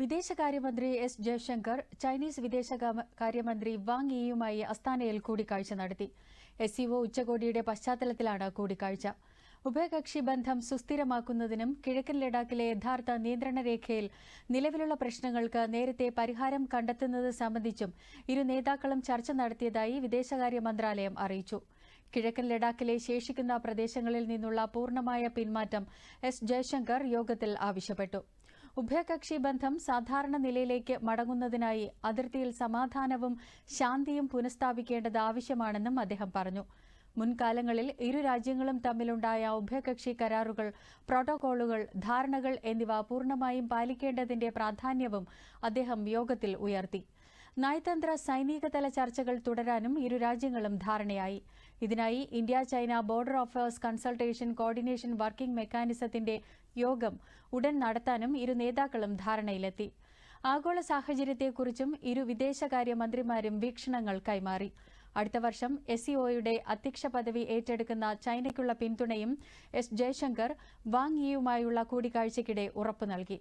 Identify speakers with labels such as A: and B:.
A: വിദേശകാര്യമന്ത്രി S Jaishankar Chinese വിദേശകാര്യമന്ത്രി Wang യുമായി അസ്താനയിൽ കൂടിക്കാഴ്ച നടത്തി. എസ് സിഒ ഉച്ചകോടിയുടെ പശ്ചാത്തലത്തിലാണ് കൂടിക്കാഴ്ച. ഉഭയകക്ഷി ബന്ധം സുസ്ഥിരമാക്കുന്നതിനും കിഴക്കൻ ലഡാക്കിലെ യഥാർത്ഥ നിയന്ത്രണ രേഖയിൽ നിലവിലുള്ള പ്രശ്നങ്ങൾക്ക് നേരത്തെ പരിഹാരം കണ്ടെത്തുന്നത് സംബന്ധിച്ചും ഇരു നേതാക്കളും ചർച്ച നടത്തിയതായി വിദേശകാര്യ മന്ത്രാലയം അറിയിച്ചു. കിഴക്കൻ ലഡാക്കിലെ ശേഷിക്കുന്ന പ്രദേശങ്ങളിൽ നിന്നുള്ള പൂർണമായ പിന്മാറ്റം എസ് ജയശങ്കർ യോഗത്തിൽ ആവശ്യപ്പെട്ടു. ഉഭയകക്ഷി ബന്ധം സാധാരണ നിലയിലേക്ക് മടങ്ങുന്നതിനായി അതിർത്തിയിൽ സമാധാനവും ശാന്തിയും പുനഃസ്ഥാപിക്കേണ്ടത് ആവശ്യമാണെന്നും അദ്ദേഹം പറഞ്ഞു. മുൻകാലങ്ങളിൽ ഇരു രാജ്യങ്ങളും തമ്മിലുണ്ടായ ഉഭയകക്ഷി കരാറുകൾ പ്രോട്ടോകോളുകൾ ധാരണകൾ എന്നിവ പൂർണമായും പാലിക്കേണ്ടതിന്റെ പ്രാധാന്യവും അദ്ദേഹം യോഗത്തിൽ ഉയർത്തി. നയതന്ത്ര സൈനികതല ചർച്ചകൾ തുടരാനും ഇരു രാജ്യങ്ങളും ധാരണയായി. ഇതിനായി India China border affairs consultation coordination working മെക്കാനിസത്തിന്റെ യോഗം ഉടൻ നടത്താനും ഇരു നേതാക്കളും ധാരണയിലെത്തി. ആഗോള സാഹചര്യത്തെക്കുറിച്ചും ഇരു വിദേശകാര്യ മന്ത്രിമാരും വീക്ഷണങ്ങൾ കൈമാറി. അടുത്ത വർഷം എസ് സിഒയുടെ അധ്യക്ഷ പദവി ഏറ്റെടുക്കുന്ന ചൈനയ്ക്കുള്ള പിന്തുണയും എസ് ജയശങ്കർ വാങ് യിയുമായുള്ള കൂടിക്കാഴ്ചയ്ക്കിടെ ഉറപ്പു നൽകി.